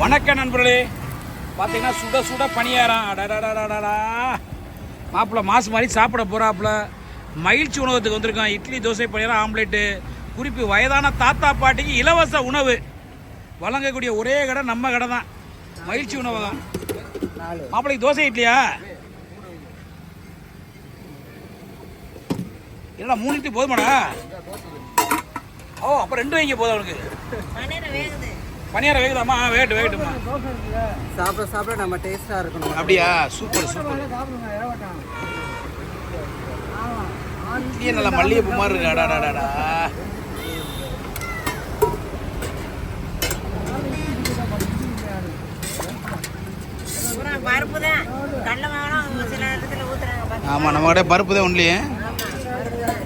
வணக்கம் நண்பர்களே. பார்த்தீங்கன்னா சுட சுட பணியாரம் அடடடடடடா. மாப்பிள்ள மாசு மாதிரி சாப்பிட போகிறாப்புல மகிழ்ச்சி உணவத்துக்கு வந்திருக்கான். இட்லி தோசை பணியாரம் ஆம்லேட்டு. குறிப்பு வயதான தாத்தா பாட்டிக்கு இலவச உணவு. வழங்கக்கூடிய ஒரே கடை நம்ம கடை தான். மகிழ்ச்சி உணவகம். மாப்பிள்ளைக்கு தோசை இட்லியா? இல்லைடா மூணு இட்லி போதுமாடா? ஓ அப்போ ரெண்டு வைங்க போதும் அவனுக்கு. பணியாரம் வேகுதாம்மா? ஆ, வேகட்டும் வேகட்டும்மா சாப்பிட சாப்பிட நம்ம டேஸ்டா இருக்கணும். அப்படியா? Super super. இட்லியே நல்லா மல்லிகைப்பூ மாதிரி இருக்கு. அடாடாடாடா பூரா பருப்பு தான். கடல வாங்கலாம் சில இடத்துல ஊத்துறாங்க பாத்து. ஆமாம் நம்ம கிட்ட பருப்பு தான் ஒன்லி.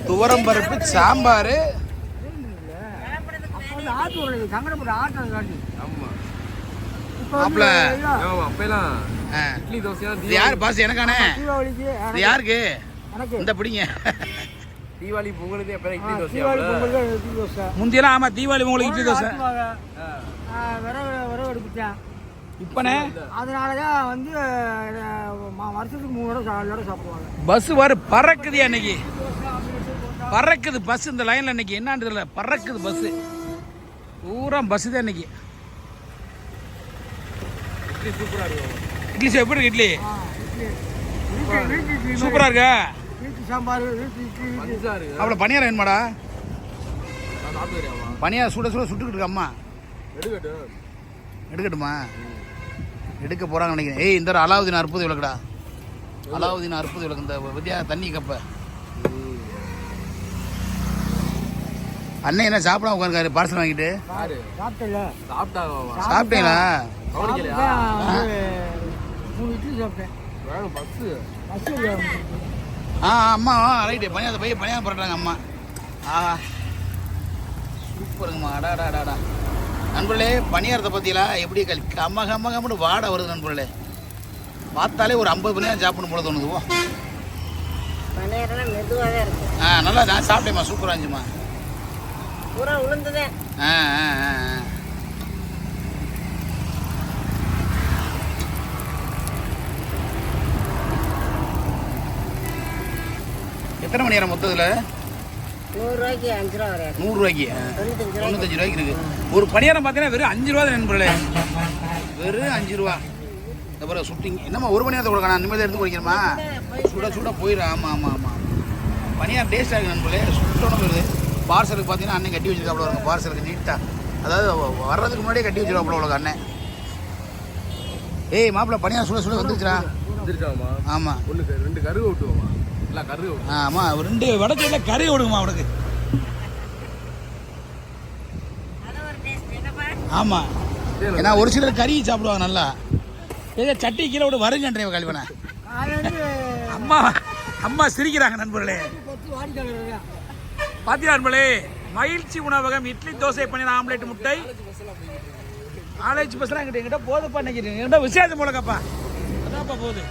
துவரம் பருப்பு சாம்பார் மாப்பிள்ள அப்பெல்லாம் ஆ. இட்லி தோசையா இது யார்? பாஸ் எனக்கானே? இது யாருக்கு? இந்த பிடிங்க. தீபாவளி பொங்கலுக்கு இட்லி முந்தியெல்லாம் ஆமாம் தீபாவளி உங்களுக்கு இட்லி தோசை. இப்போனே? அதனாலதான் வந்து அஹ், ம- வருஷத்துக்கு மூணு தடவை நாலு தடவை சாப்பிடுவாங்க. பஸ் வர பறக்குது அன்னைக்கு. பறக்குது பஸ் இந்த லைனில் இன்னைக்கு என்னான்னு தெரியல பறக்குது பஸ்ஸு பூரா பஸ்ஸு தான் இன்னைக்கு. இட்லி சூப்பரா இருக்கும். இட்லி சார் எப்படி இருக்கு இட்லி? சூப்பராக இருக்கா. சாம்பார். அவ்வளோ பனியாரம் வேணுமாடா பனியாரம் சுட சுட சுட்டுக்கிட்டு இருக்கு அம்மா. எடுக்கட்டும்? எடுக்கட்டுமா எடுக்க போகிறாங்க நினைக்கிறேன். ஏய் இந்த அலாவுதீன் அற்புத விளக்குடா. அலாவுதீன் அற்புத விளக்கு. இந்த வித்யா தண்ணி கப்பை. அண்ணன் என்ன சாப்பிடாம உட்காந்துருக்காரு பார்சல் வாங்கிட்டு. சாப்பிட்டீங்களா? மூணு ஆ அம்மா ரைட்டு பனியாரத்தை போய் பனியாரம் போடுறாங்க அம்மா. ஆ சூப்பருங்கம்மா அடாடா அடாடா நண்பர்களே பனியாரத்தை பற்றியலா எப்படி கல் கம்ம கம்ம கம்மனு வாடை வருது நண்பர்களே. பார்த்தாலே ஒரு ஐம்பது பனியாரம் சாப்பிடணும் போல தோணுது ஓ பன்னீர்லாம் மெதுவாகவே இருக்கு. ஆ நல்லா நான் சாப்பிட்டேம்மா சூப்பராக இருந்துச்சுமா பூரா உளுந்துதான் ஆ ஆ ஆ. எத்தனை மணி நேரம் மொத்தத்தில் நூறு ரூபாய்க்கு அஞ்சு ரூபா வரையாது. நூறுரூவாய்க்கு தொண்ணூத்தஞ்சு ரூபாய்க்கு. தொண்ணூத்தஞ்சு ரூபாய்க்கு இருக்கு. ஒரு பணியாரம் பார்த்தீங்கன்னா வெறும் அஞ்சு ரூபா தான் நண்பர்களே? வெறும் அஞ்சு ரூபா. பாரு சுட்டிங் என்னம்மா ஒரு மணி நேரத்தை கொடுக்கணும் நிம்மதியாக எடுத்து குடிக்கணுமா சுட சுட போயிடும் ஆமாம் ஆமாம் ஆமாம் பனியாரம் டேஸ்ட்டாக இருக்கு நண்பர்களே. சுட்டோன்னு பார்சலுக்கு பார்த்தீங்கன்னா அண்ணன் கட்டி வச்சிருக்காப்புல வருங்க பார்சலுக்கு நீட்டாக அதாவது வர்றதுக்கு முன்னாடியே கட்டி வச்சிருக்காப்புல உங்களுக்கு அண்ணன். ஏய் மாப்பிள்ள பனியாரம் சுட சுட வந்துருச்சுடா. வந்துருச்சாமா ஆமாம் ஒண்ணுக்கு ரெண்டு கருகு விட்டுவோமா இல்ல கருகு விட்டு ஆமாம் ரெண்டு வடச்சையில் கறி விடுங்கம்மா அவனுக்கு. அது ஒரு டேஸ்ட் என்னப்பா ஆமாம் ஏன்னா ஒரு சிலர் கறி சாப்பிடுவாங்க நல்லா. ஏதோ சட்டி கீழே விட்டு வருங்கன்றே கல்வனை காலையில அம்மா அம்மா சிரிக்கிறாங்க நண்பர்களே. பாத்தீங்களா நண்பர்களே மகிழ்ச்சி உணவகம் இட்லி தோசை பன்னீர் ஆம்லேட் முட்டை. காலேஜ் பஸ்லாம் எங்கிட்ட எங்கிட்ட போதுப்பா நினைக்கிறேன் என்கிட்ட விசேஷம் போலக்கப்பா. அதான்ப்பா போகுது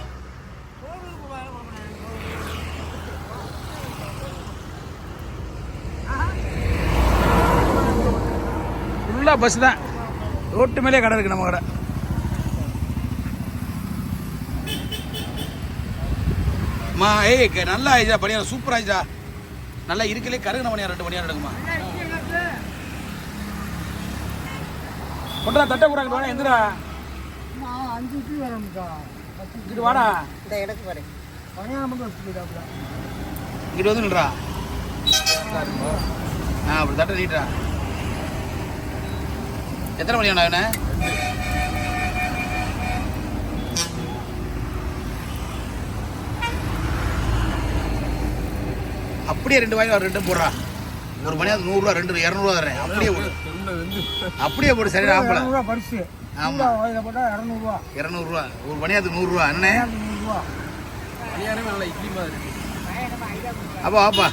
ஃபுல்லாக பஸ் தான். ரோட்டு மேலே கடை இருக்குது நம்ம கடை. மா ஏய் நல்லா ஆயிடுச்சா பணியாரம் சூப்பர் ஆயிச்சா நல்லா இருக்கலே கருகின பணியாரம் ரெண்டு பணியாரம் எடுக்குமா கொண்டா தட்டை கூட வாடா எந்திரா. அஞ்சு இட்லி வரணும்க்கா பத்து இங்கிட்டு வாடா. இந்த பாரு. பணியாரம் மட்டும் வச்சுக்கிட்டாப்புல இங்கிட்டு வந்து நின்றா ஆ அப்படி தட்டை நீட்டுறா எத்தனை மணி ஆனா அப்படியே ரெண்டு வாங்கி ரெண்டு போடுறா. ஒரு மணியாவது நூறுரூவா ரெண்டு இரநூறுவா தரேன். அப்படியே போடு அப்படியே போடு சரி ஆம்பளை இரநூறுவா பரிசு. ஆமா. இதை போட்டால் இரநூறுவா. இரநூறுவா. ஒரு நூறுரூவா. அண்ணே நூறுரூவா. இருக்கு. அப்பா வாப்பா.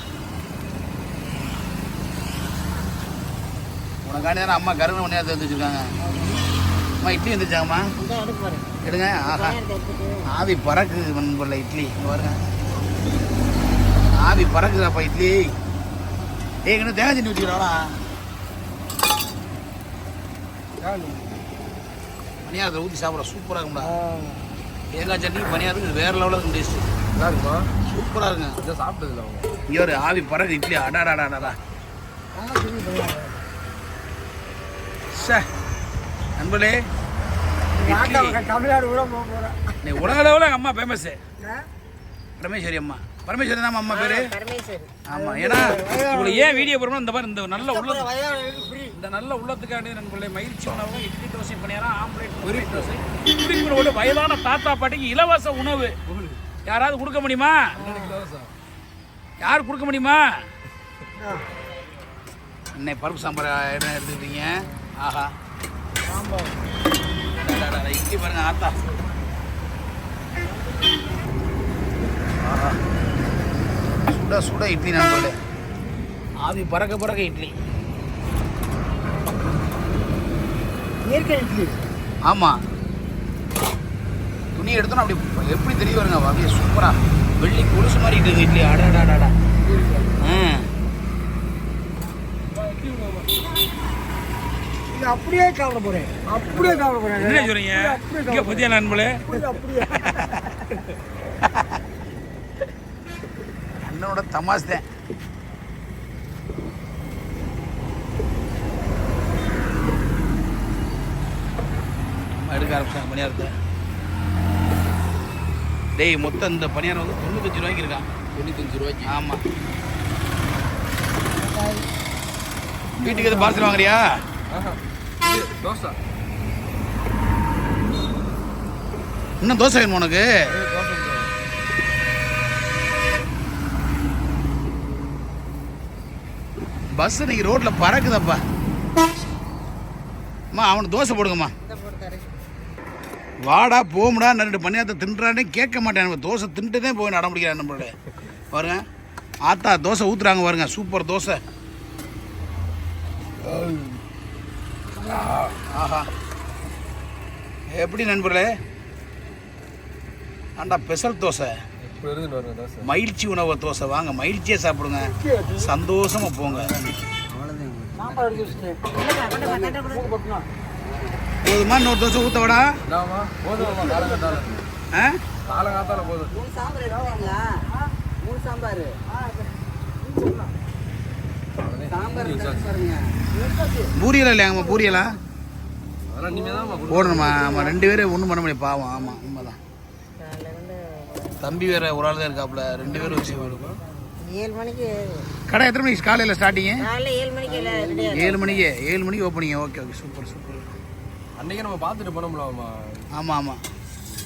உனக்காண்டி தானே அம்மா கருணை மணியாவது வந்து வச்சுருக்காங்க. அம்மா இட்லி வந்துருச்சாங்கம்மா? எடுத்து எடுங்க. ஆஹா. ஆவி பறக்குது நண்பர்ல இட்லி. இங்க பாருங்க. ஆவி பறக்குதாப்பா இட்லி ஏய் இன்னும் தேங்காய் சட்னி வச்சுக்கிறாளா பணியாரத்தை ஊற்றி சாப்பிட சூப்பராக இருக்கும்டா. தேங்காய் சட்னி பணியாரத்துக்கு வேற லெவலில் இருக்கும் டேஸ்ட் நல்லா இருக்குமா? சூப்பராக இருக்குங்க. இதை சாப்பிட்டதில்ல அவங்க. இங்கே ஒரு ஆவி பறகு இட்லி. அடாடாடாடா சே நண்பர்களே தமிழ்நாடு கூட போக போகிறேன் உலக லெவலில் அம்மா ஃபேமஸ்ஸு பரமேஸ்வரி அம்மா. பரமேஸ்வரி தான் அம்மா பேர்? ஆமாம் ஏன்னா உங்களுக்கு ஏன் வீடியோ போடுறோம் இந்த மாதிரி இந்த நல்ல உள்ளத்து இந்த நல்ல உள்ளத்துக்காண்டி நண்பர்களே மகிழ்ச்சி உணவு இட்லி தோசை பணியாரம் ஆம்லேட் பொரி தோசை. குறிப்பிட்ட வயதான தாத்தா பாட்டிக்கு இலவச உணவு. யாராவது கொடுக்க முடியுமா? யார் கொடுக்க முடியுமா? அன்னை பருப்பு சாம்பார் என்ன எடுத்துக்கிட்டீங்க? ஆஹா. இட்லி பாருங்க ஆத்தா. ஆஹா. சுட சுட இட்லி நண்பர்களே ஆவி பறக்க பறக்க இட்லி. இயற்கை இட்லி. ஆமாம் துணி எடுத்தோன்னா அப்படி எப்படி தெரிய வருங்க அப்படியே சூப்பராக வெள்ளி கொலுசு மாதிரி இருக்குது இட்லி. அடாடாடாடா ஆ. இது அப்படியே சாப்பிட போகிறேன் அப்படியே சாப்பிட போகிறேன் என்ன சொல்றீங்க? இங்கே பத்தியா நண்பளே. அப்படியே. அண்ணனோட தமாஸ் தான். எடுக்க ஆரம்பிச்சாங்க பணியாரத்தை. டேய் மொத்தம் இந்த பணியாரம் வந்து தொண்ணூத்தஞ்சு ரூபாய்க்கு இருக்கான் தொண்ணூத்தஞ்சு ரூபாய்க்கு. ஆமாம் வீட்டுக்கு எது பார்சல் வாங்குறியா? தோசை. இன்னும் தோசை வேணுமா உனக்கு இது தோசை தான். பஸ் இன்னைக்கு ரோட்டில் பறக்குதப்பா. அம்மா அவனுக்கு தோசை போடுங்கம்மா. வாடா போமுடா ரெண்டு பணியாரத்தை தின்றானே கேட்க மாட்டேன். நம்ம தோசை தின்ட்டு தான் போய் நடம் முடிக்கிறேன் நம்மளோட. பாருங்க ஆத்தா தோசை ஊத்துறாங்க பாருங்க சூப்பர் தோசை. ஆஹா. எப்படி நண்பர்களே? ஆண்டா ஸ்பெஷல் தோசை. மகிழ்ச்சி உணவு தோசை. வாங்க மகிழ்ச்சியே சாப்பிடுங்க. சந்தோஷமா போங்க. போதுமா? இன்னொரு தோசை ஊத்த விடா. பூரியெல்லாம் இல்லையாங்கம்மா தான் போடணுமா? ஆமாம் ரெண்டு பேரும் ஒன்றும் பண்ண முடியாது. பாவம். ஆமாம் உண்மைதான். தம்பி வேற ஒரு ஆள் தான் இருக்காப்புல ரெண்டு பேரும் வச்சு கொடுக்கும் ஏழு மணிக்கு. கடை எத்தனை மணிக்கு காலையில் ஸ்டார்டிங்கு காலைல ஏழு மணிக்கு ஏழு மணிக்கு ஏழு மணிக்கு ஓப்பனிங்க ஓகே ஓகே சூப்பர் சூப்பர் அன்னைக்கே நம்ம பார்த்துட்டு போனோம்லாமா ஆமாம் ஆமாம்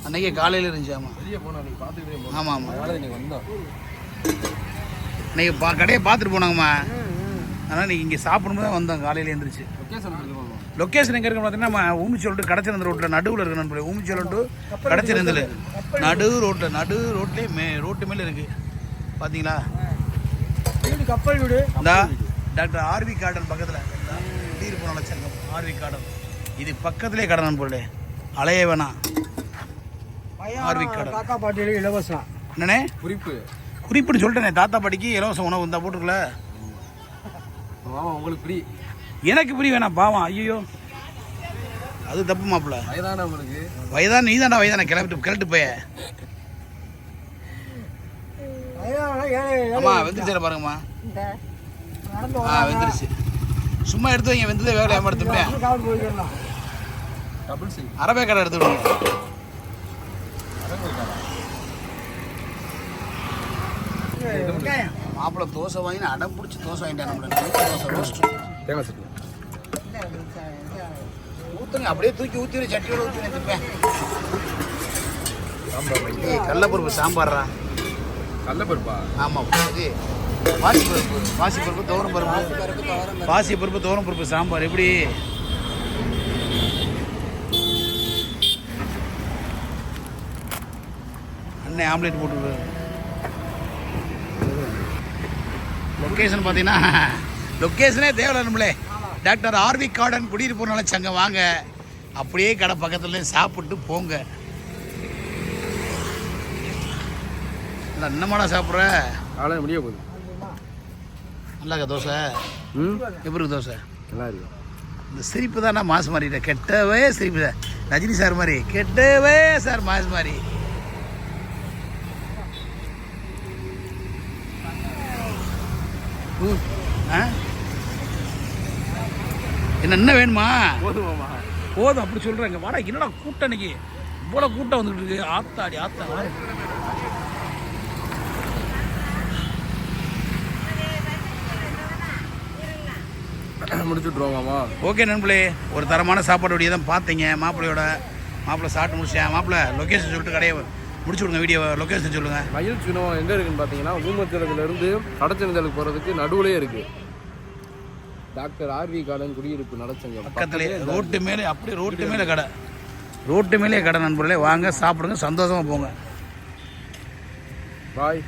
அன்னைக்கே காலையில் இருந்துச்சு ஆமாம் வெளியே போனோம் அன்னைக்கு பார்த்துக்கிட்டே ஆமாம் ஆமாம் அதனால இன்னைக்கு வந்தோம். இன்னைக்கு பா கடையை பார்த்துட்டு போனாங்கம்மா. அதனால் இன்னைக்கு இங்கே சாப்பிடும்போது தான் வந்தோம். காலையில் எழுந்திரிச்சு லொக்கேஷன் லொக்கேஷன் எங்கே இருக்குன்னு பார்த்தீங்கன்னா ஊமிச்சோல்ட்டு கடச்சிருந்த ரோட்டில் நடுவில் இருக்கு நண்பர்களே. ஊமிச்சோல்ட்டு கடச்சிருந்தது நடு ரோட்டில் நடு ரோட்லேயே மே ரோட்டு மேலே இருக்குது பார்த்தீங்களா கப்பல் வீடு. இந்த டாக்டர் ஆர்வி கார்டன் பக்கத்தில். குடியிருப்பு நலச்சங்கம் ஆர்வி கார்டன். இது பக்கத்திலே கடை நண்பர்களே. அலைய வேணாம். ஆர்வி கடை. தாத்தா பாட்டியில் இலவசம். என்னண்ணே? குறிப்பு. குறிப்புன்னு சொல்லிட்டேனே தாத்தா பாட்டிக்கு இலவச உணவு இருந்தால் போட்டுருக்கல ஆமா உங்களுக்கு ஃப்ரீ எனக்கு புரிய வேணாம் பாவம். ஐயோ அது தப்பு மாப்பிள்ள வயதானவங்களுக்கு வயதான நீ தாண்டா வயதான கிளம்பிட்டு கிளட்டு போய. வயதான ஆமா வெந்துருச்சு பாருங்கம்மா. ஆ வெந்துருச்சு. சும்மா எடுத்து வைங்க வெந்ததே வேலை சி அரபே கடை எடுத்து விடுங்க வெங்காயம். மாப்பிள்ளை தோசை வாங்கி அடம் பிடிச்சி தோசை வாங்கிட்டேன் நம்மள. தோசை ரோஸ்ட் தேங்காய் சட்னி. ஊற்றுங்க அப்படியே தூக்கி ஊற்றி சட்டியோட ஊற்றி எடுத்துப்பேன் சாம்பார் கடலப்பருப்பு சாம்பார்ரா? கடலப்பருப்பா? ஆமாம் இது பாசிப்பருப்பு பாசிப்பருப்பு துவரம் பருப்பு பாசிப்பருப்பு துவரம் பருப்பு சாம்பார் எப்படி? அண்ணன் ஆம்லேட் போட்டு லொக்கேஷன் பார்த்தீங்கன்னா லொக்கேஷனே தேவையில்லை டாக்டர் ஆர்வி கார்டன் குடியிருப்பு நலச்சங்க வாங்க. அப்படியே கடை பக்கத்துல சாப்பிட்டு போங்க. இல்லை என்னமாடா சாப்பிட்ற? காலையில் முடிய போகுது. நல்லா இருக்கா தோசை? ம்? எப்படி இருக்கு தோசை? நல்லா இருக்கு இந்த சிரிப்பு தான் நான் மாசு மாறிட்டேன் கெட்டவே சிரிப்பு. தான் ரஜினி சார் மாதிரி கெட்டவே சார் மாஸ் மாதிரி ஊ, ஆ? என்ன என்ன வேணுமா? போதுமாமா போதும் அப்படி சொல்றாங்க வாடா என்னடா கூட்டம் இன்னைக்கு? இவ்வளோ கூட்டம் வந்துட்டு இருக்கு. ஆத்தாடி ஆத்தா வாரு. முடிச்சு விட்ருவோமாமா ஓகே நண்பர்களே. ஒரு தரமான சாப்பாடு தான் பார்த்தீங்க. மாப்பிள்ளையோட மாப்பிள்ளை சாப்பிட்டு முடிச்சேன் மாப்பிள்ளை லொக்கேஷன் சொல்லிட்டு கடையை முடிச்சு விடுங்க வீடியோ லொக்கேஷன் சொல்லுங்கள் மயில் சினம் எங்கே இருக்குன்னு பார்த்தீங்கன்னா ஊமத்திரத்துலேருந்து கடச்சனிதலுக்கு போகிறதுக்கு நடுவுலயே இருக்கு. டாக்டர் ஆர்வி கார்டன் குடியிருப்பு நடச்சங்க பக்கத்துலேயே ரோட்டு மேலே அப்படியே ரோட்டு மேலே கடை. ரோட்டு மேலே கடை நண்பர்களே. வாங்க சாப்பிடுங்க சந்தோஷமாக போங்க. பாய்.